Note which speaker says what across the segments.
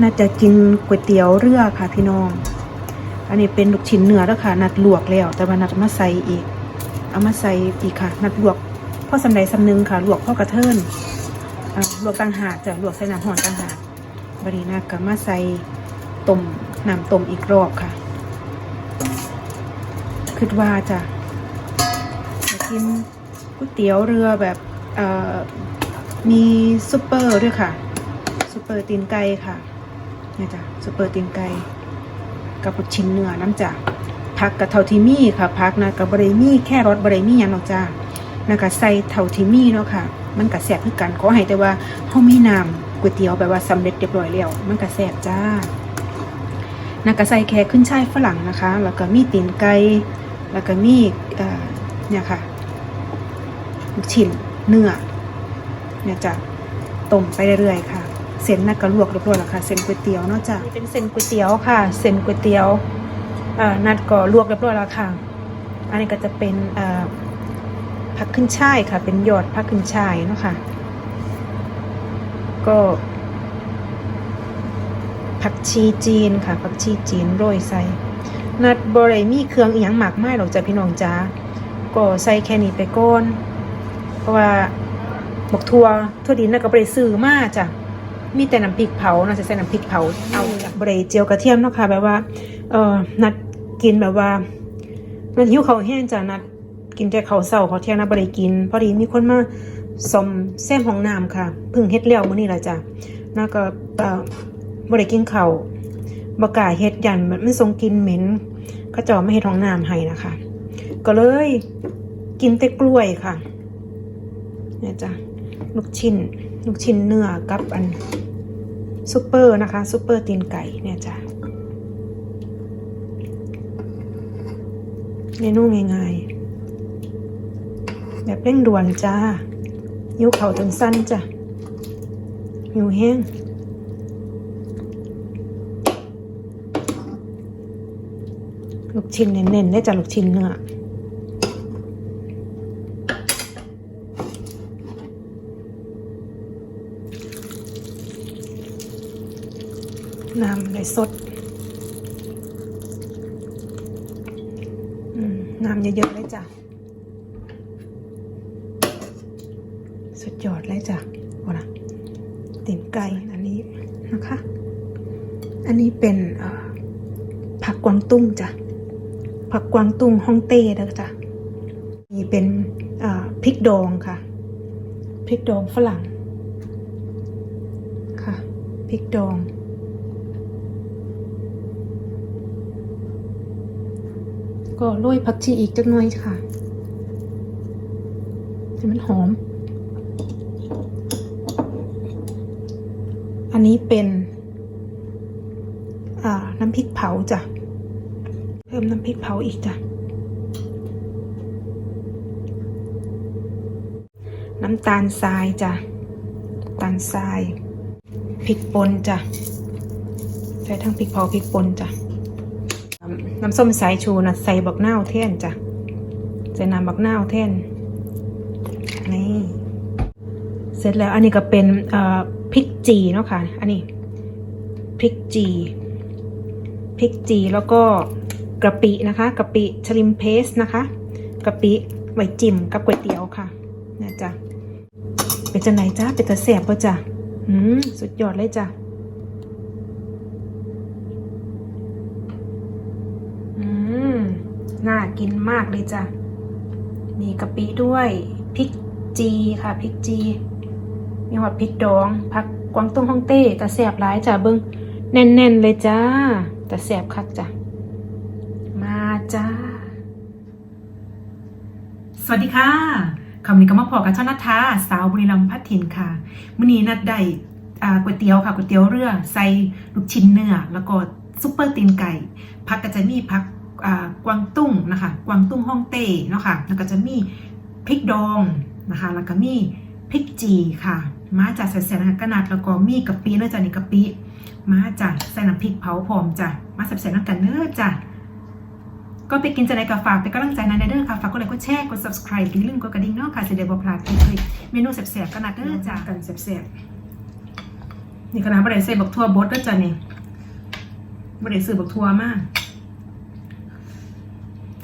Speaker 1: น่าจะกินก๋วยเตี๋ยวเรือค่ะพี่น้อง อันนี้เป็นลูกชิ้นเนื้อแล้วค่ะ นัดลวกแล้ว แต่ว่านัดมาใส่อีก เอามาใส่อีกค่ะ นัดลวกพ่อสำใดสำนึงค่ะลวกพ่อกระเทินลวกต่างหากจะลวกใส่น้ำหอนต่างหากบดีนัดก็มาใส่ต้มน้ำต้มอีกรอบค่ะคิดว่าจะกินก๋วยเตี๋ยวเรือแบบมีซุปเปอร์ด้วยค่ะซุปเปอร์ตีนไก่ค่ะ นี่จ้ะซุปเปอร์ตีนไก่กับชิ้นเนื้อน้ำจ้ะผักกับเทาทีมี่ค่ะผักนะกับบริมี่แค่รสบริมีหยังหรอกจ้านะก็ใส่เทาทีมี่เนาะค่ะ มันก็แซ่บคือกันขอให้แต่ว่าเฮามีน้ำก๋วยเตี๋ยวแบบว่าสำเร็จเรียบร้อยแล้วมันก็แซ่บจ้านะก็ใส่แค่ขึ้นช่ายฝรั่งนะคะ แล้วก็มีตีนไก่แล้วก็มีเอ่อเนี่ยค่ะลูกชิ้นเนื้อเนี่ยจ้ะต้มไปเรื่อยๆค่ะ เส้นน่ะก็ลวกเรียบร้อยแล้วค่ะ เส้นก๋วยเตี๋ยวเนาะจ้ะนี่เป็นเส้นก๋วยเตี๋ยวค่ะ เส้นก๋วยเตี๋ยวอ่านัดก็ลวกเรียบร้อยแล้วค่ะ อันนี้ก็จะเป็นอ่าผักขึ้นช่ายค่ะ เป็นยอดผักขึ้นช่ายเนาะค่ะ ก็ผักชีจีนค่ะ ผักชีจีนโรยใส่ นัดบริมีเครื่องอีหยังหมากไม้หรอกจ้ะพี่น้องจ้าก็ใส่แค่นี้ไปก่อนเพราะว่าหมกทัวทั่วดินน่ะก็บริซื้อมาจ้ะ มีแต่น้ำพริกเผานะจะใส่น้ำพริกเผาเอาจากบริเจียวกระเทียมเนาะค่ะแบบว่าเออนัดกินแบบว่านัดหิวเขาแห้งจ้ะนัดกินแต่เขาเศร้าข้าเที่ยงนะบริกิน พอดีมีคนมาสมแซมห้องน้ำค่ะพึ่งเฮ็ดแล้วมื้อนี้แหละจ้ะน่าก็เออบริกินเขาบกาเฮ็ดยันมันมันทรงกินเหม็นเขาเจาไม่เฮ็ดห้องน้ำให้นะคะ ก็เลยกินแต่กล้วยค่ะเนี่ยจ้ะ ลูกชิ้น ลูกชิ้นเนื้อกับอันซุปเปอร์นะคะซุปเปอร์ตีนไก่เนี่ยจ้ะเมนูง่ายๆแบบเร่งด่วนจ้ายิ้วเข่าจนสั้นจ้ะหิวแห้งลูกชิ้นเน้นๆได้จ้ะลูกชิ้นเนื้อ น้ำเลยสดน้ำเยอะๆเลยจ้ะ สุดยอดเลยจ้ะวะนะตีนไก่อันนี้นะคะ อันนี้เป็นผักกวางตุ้งจ้ะ ผักกวางตุ้งฮ่องเต้เด้อจ้ะนี่เป็นพริกดองค่ะ พริกดองฝรั่ง ค่ะ พริกดอง ก็โรยผักชีอีกจักหน่อยค่ะให้มันหอม อันนี้เป็นอ่าน้ำพริกเผาจ้ะ เพิ่มน้ำพริกเผาอีกจ้ะ น้ำตาลทรายจ้ะตาลทรายพริกป่นจ้ะใส่ทั้งพริกเผาพริกป่นจ้ะ น้ำส้มสายชูนะใส่บักนาวแท่นจ้ะใส่น้ำบักนาวแท่นนี่เสร็จแล้วอันนี้ก็เป็นเอ่อพริกจีเนาะค่ะ อันนี้พริกจีพริกจีแล้วก็กะปินะคะกะปิชลิมเพสนะคะกะปิไว้จิ้มกับก๋วยเตี๋ยวค่ะนะจ๊ะเป็นจะไหนจ้าเป็นตะแสบป่ะจ้ะอืมสุดยอดเลยจ้ะอืม น่ากินมากเลยจ้ะ มีกะปิด้วยพริกจีค่ะพริกจี มีหอดพริกดองผักกวางตุ้งฮ่องเต้แต่แสบหลายจ้ะเบิ้งแน่นๆเลยจ้าแต่แสบคักจ้ะ มาจ้า สวัสดีค่ะคำนี้ก็มาพอกับช่อนัทธาสาวบุรีรัมย์พัฒถิ่นค่ะมื้อนี้นัดได้ก๋วยเตี๋ยวค่ะก๋วยเตี๋ยวเรือใส่ลูกชิ้นเนื้อแล้วก็ซุปเปอร์ตีนไก่ผักก็จะมีผัก กวางตุ้งนะคะกวางตุ้งฮ่องเต้เนาะค่ะแล้วก็จะมีพริกดองนะคะแล้วก็มีพริกจีค่ะ มาจากใส่แสนกระนาดแล้วก็มีกะปิเนื้อจ้ะนี่กะปิมาจากใส่น้ำพริกเผาพร้อมจ้ะมาใส่แสนน้ำกันเนื้อจ้ะก็ไปกินจะไหนกับฝากเป็นกำลังใจนะเด้อค่ะฝากกดไลค์กดแชร์กด subscribe อย่าลืมกดกระดิ่งเนาะค่ะจะได้บ่พลาดคลิปเมนูแซ่บๆกันนะเด้อจ้ากันแซ่บๆนี่ขนาดบ่ได้ใส่บักทั่วบดแล้วจ้ะนี่บ่ได้ซื้อบักทั่วมาก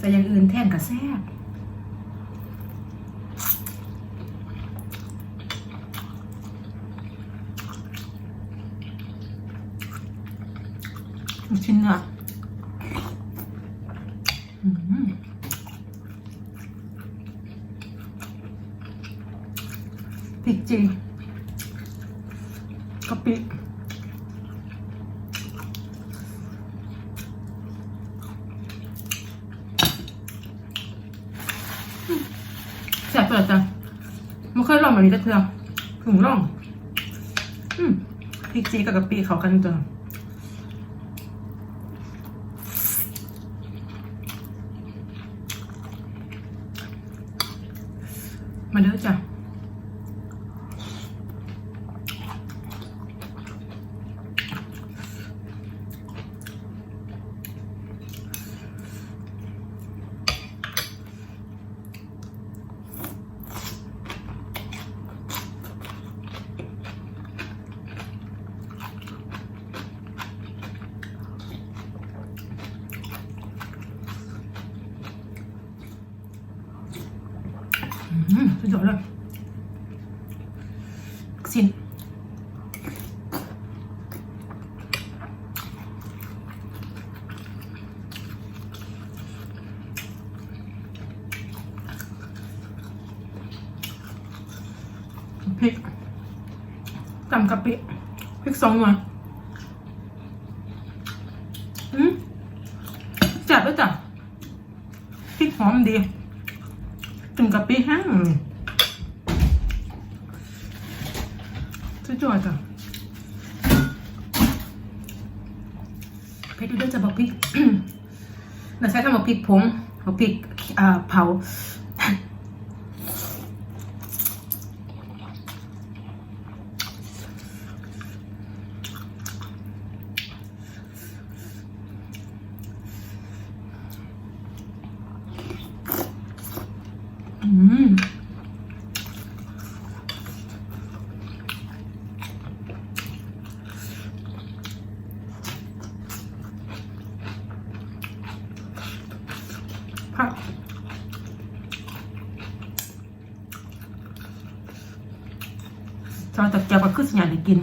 Speaker 1: ใส่อย่างอื่นแทนกับแซ่บชิ้นเนื้ออืมพริกจีกะปิ แซ่จ้ะไม่เคยลองแบบนี้จักเทื่อถึงลอง อืมพริกจีกับกะปิเขากันจ้ะมาเด้อจ้ะ อืม สุดยอดเลยสินพริกตำกะปิพริกสองหน่วยอืมจัดด้วยจ้ะพริกหอมดีถึงกับปีห้ง จอดอะเพชรดูด้วยจะบอกพริกเราใช้คำว่าพริกผงเอาพริกอ่าเผา อืม ผัก จอยตะเกียบก็คือสัญญาณได้กิน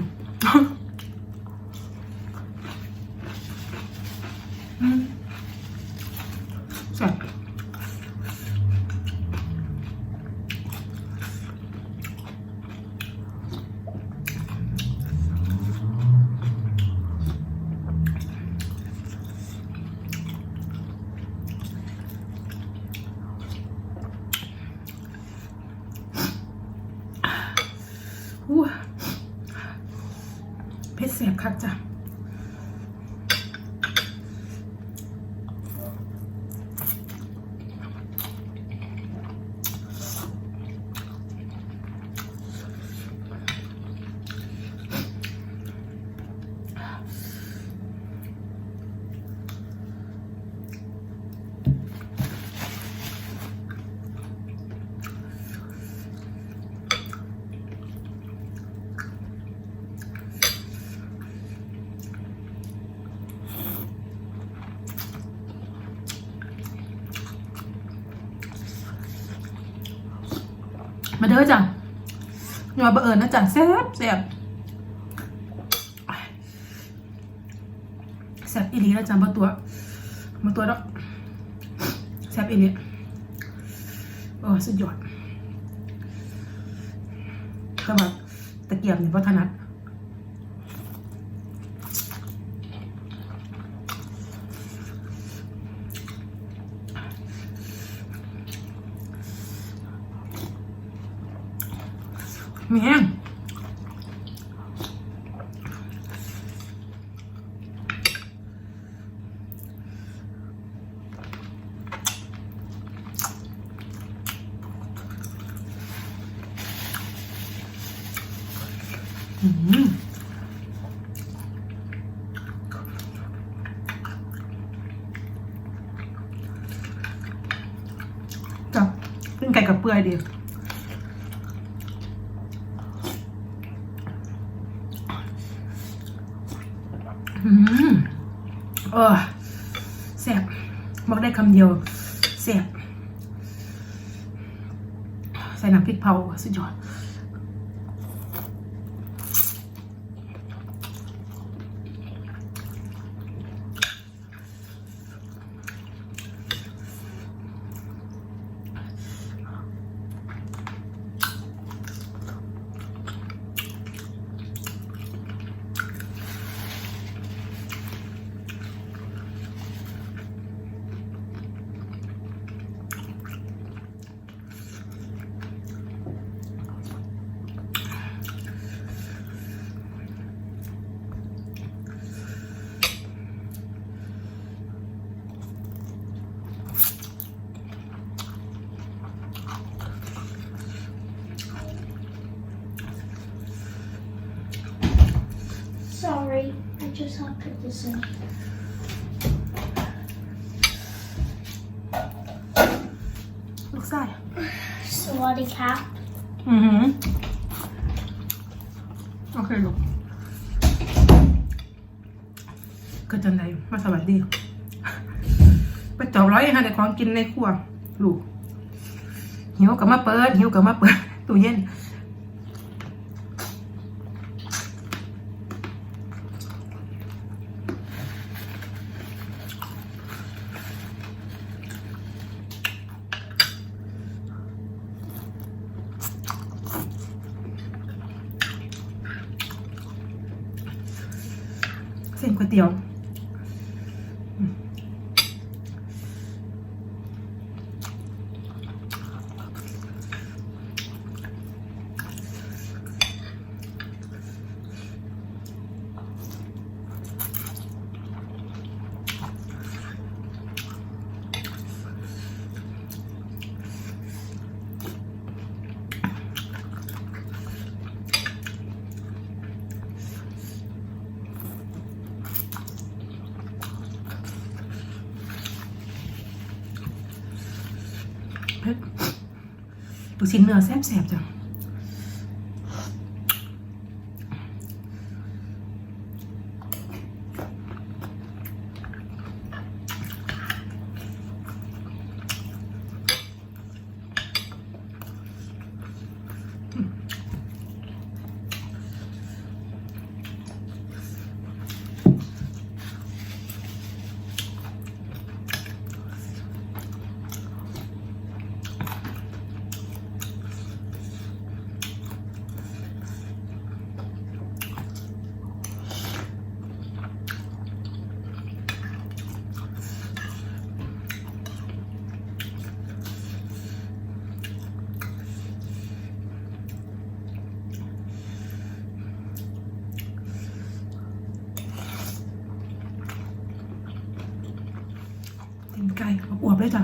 Speaker 1: อู้เผ็ดแสบ มาเด้อจ้ะอย่าบังเอิญนะจ้ะแซ่บแซ่บแซ่บอีหลีนะจ้ะมาตัวมาตัวดอกแซ่บอีหลีโอ้สุดยอดก็แบบตะเกียบเนี่ยวัฒนัด มีแห้งอืมจับเป็นไก่กับเปื่อยดี อ อืม เออแซ่บบอกได้คำเดียวแซ่บใส่น้ำพริกเผาสุดยอด
Speaker 2: I just have to listen.
Speaker 1: ลูกไส้
Speaker 2: Swaddy cat.
Speaker 1: อือหือ โอเคลูกก็จันไดมาสวัสดี ไปจอบร้อยฮะแต่ของกินในครัว ลูกหิวกับมาเปิดหิวกับมาเปิดตู้เย็น เส้นก๋วยเตี๋ยวอืมเผ็ด ลูกชิ้นเนื้อแซ่บๆจัง ตีนไก่อวบๆเลยจ้ะ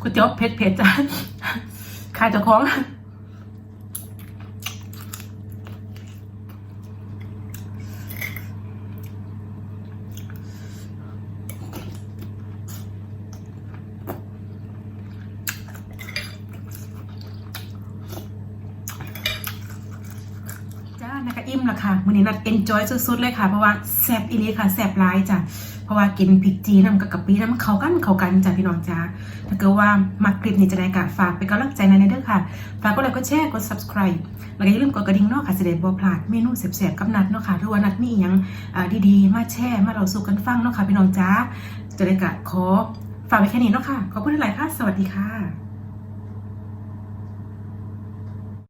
Speaker 1: ก๋วยเตี๋ยวเผ็ดเผ็ดจ้าขายเจ้าของ จ้านะคะอิ่มละค่ะมื้อนี้นัดเอนจอยสุดๆเลยค่ะเพราะว่าแซ่บอีหลีค่ะแซ่บหลายจ้ะเพราะว่ากินพริกจีน้ำกับกะปิน้ำเขากันเขากันจ้ะพี่น้องจ้าถ้าเกิดว่ามักคลิปนี้จะได้กะฝากเป็นกำลังใจในในเด้อค่ะฝากกดไลค์กดแชร์กด subscribe แล้วก็อย่าลืมกดกระดิ่งเนาะค่ะจะได้บ่พลาดเมนูแซ่บๆกับนัดเนาะค่ะหรือว่านัดมีอีหยังอ่าดีๆ มาแชร์มาเราสู่กันฟังเนาะค่ะพี่น้องจ้าจะได้กะขอฝากไว้แค่นี้เนาะค่ะขอบคุณหลายค่ะ สวัสดีค่ะ